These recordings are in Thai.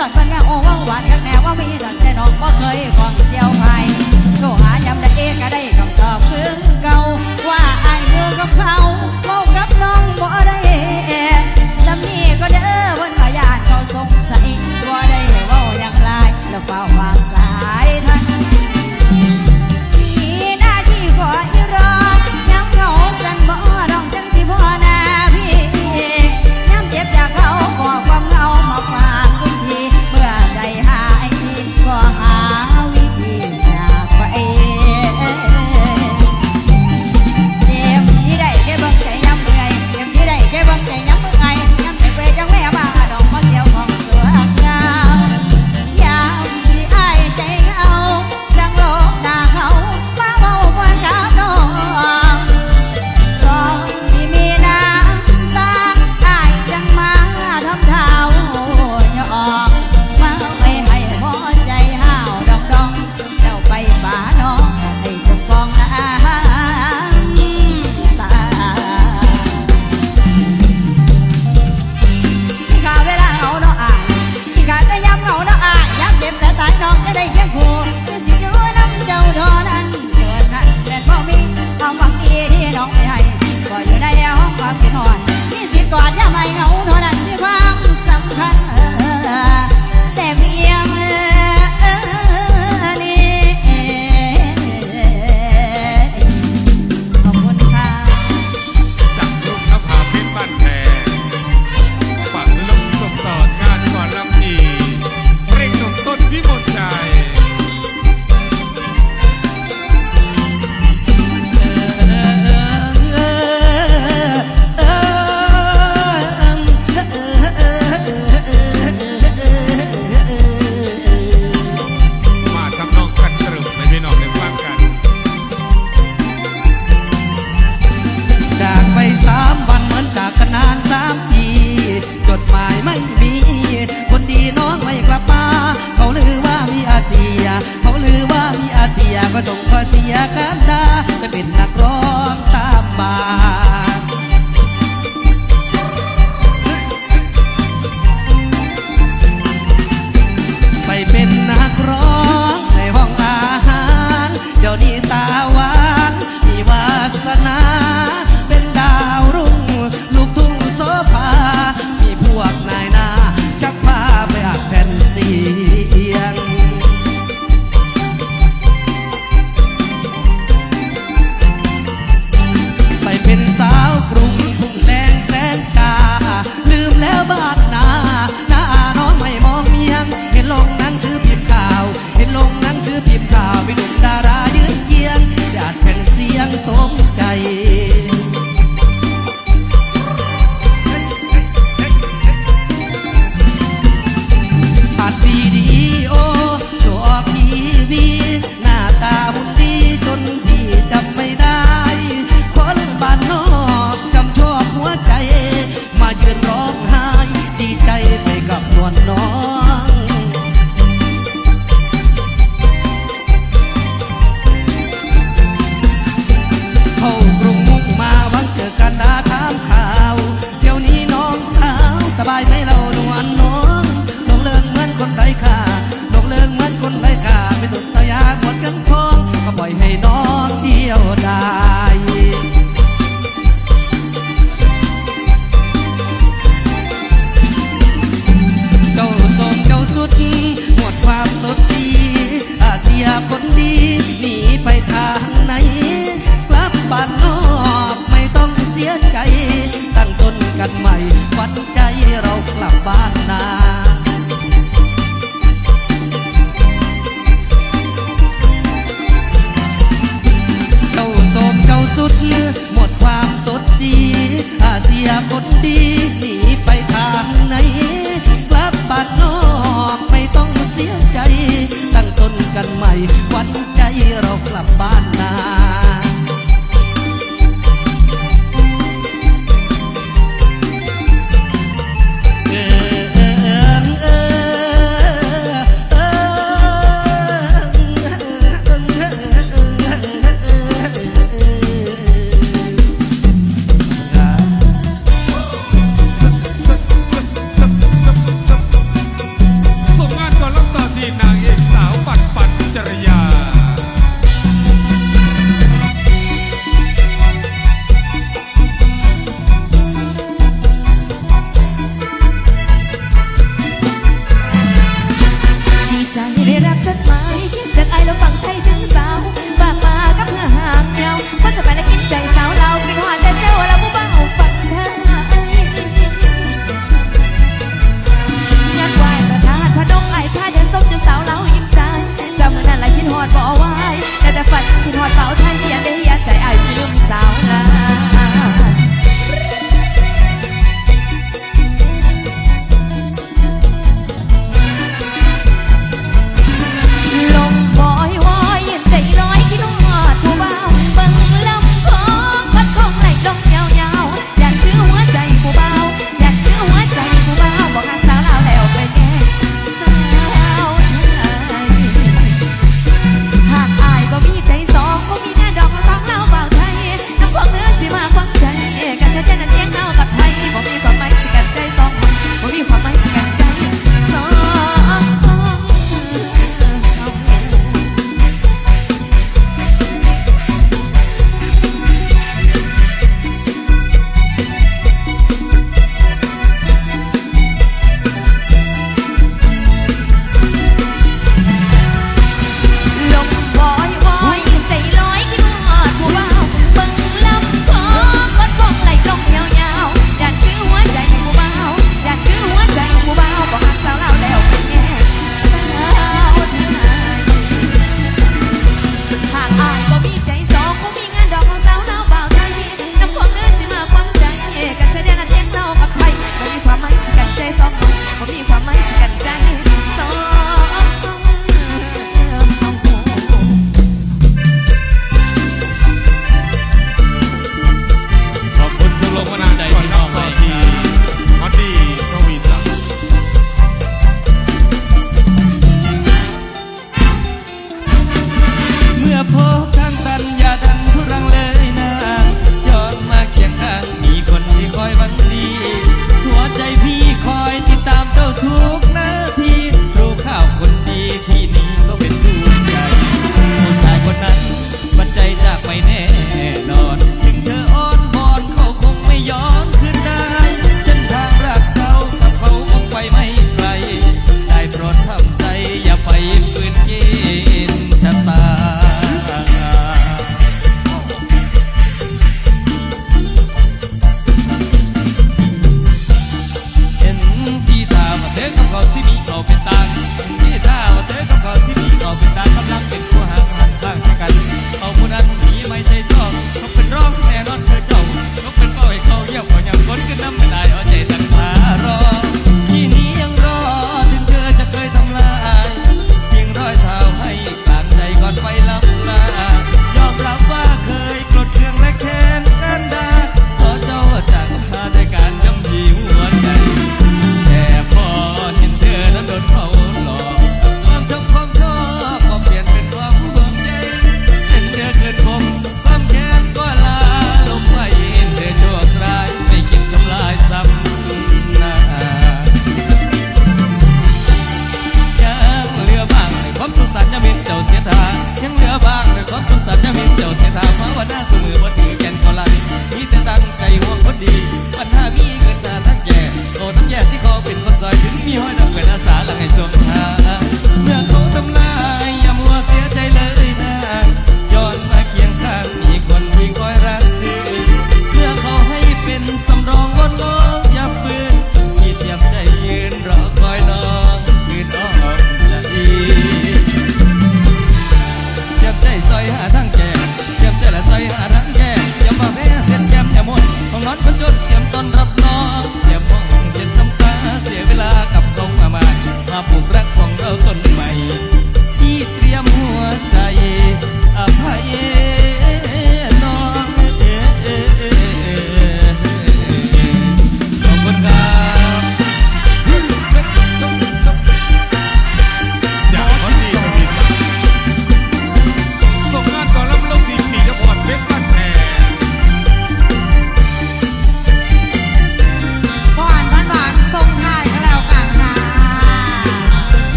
สอนเพิ่นก็โอ้วหวานแค่แนวว่ามีแต่น้องก็เคยของเดียวไผุด หมดความสดจีอาเสียคนดี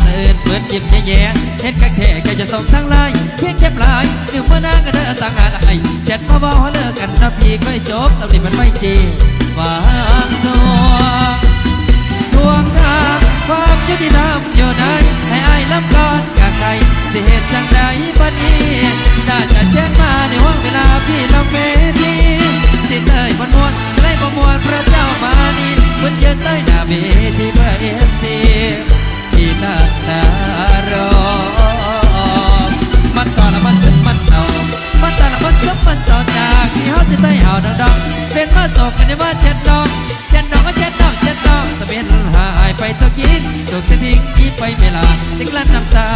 เสื่อเปิดยิบแย่ๆเฮ็ดกะแค่แกจะส่งทั้งไลน์เพียงแค่ปลายหรือว่านางก็เธอสังหารไอแช็ดมาบอกเลิกกันนะพี่ก็จบสำลีมันไม่จริงวางสวงทวงทางความยุติธรรมอยู่ไหนให้อายลำก่อนกับใครสิเหตุจังใดบัดนี้น่าจะแจ้งมาในห้องเวลาพี่ลำเมทีสิเอ่ยบนวนไล่ประมวลพระเจ้ามานีมันเยืนใต้หน้าเวทีเพื่อเอฟซี ที่นั่งารอมันต่อละมันซึมมันเศร้ามันต่อละมันซึมมันเศร้าจากที่เฮาสิใต้เฮาดังดองเป็นมาสองกันในว่าเช็ดดองเช็ดดองก็เช็ดดองเช็ดดองสะเบียนหายไปตัวกินตัวกระดิ่งที่ไปเวลาทิ้งลั่น้ำตา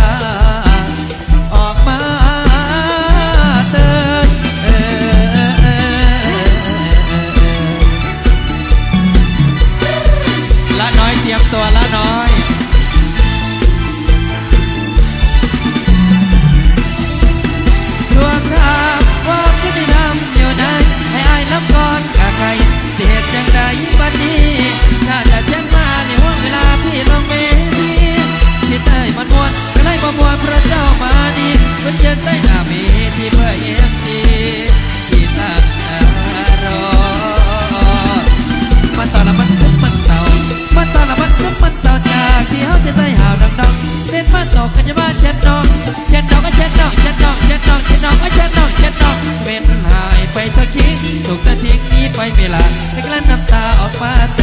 zapatos.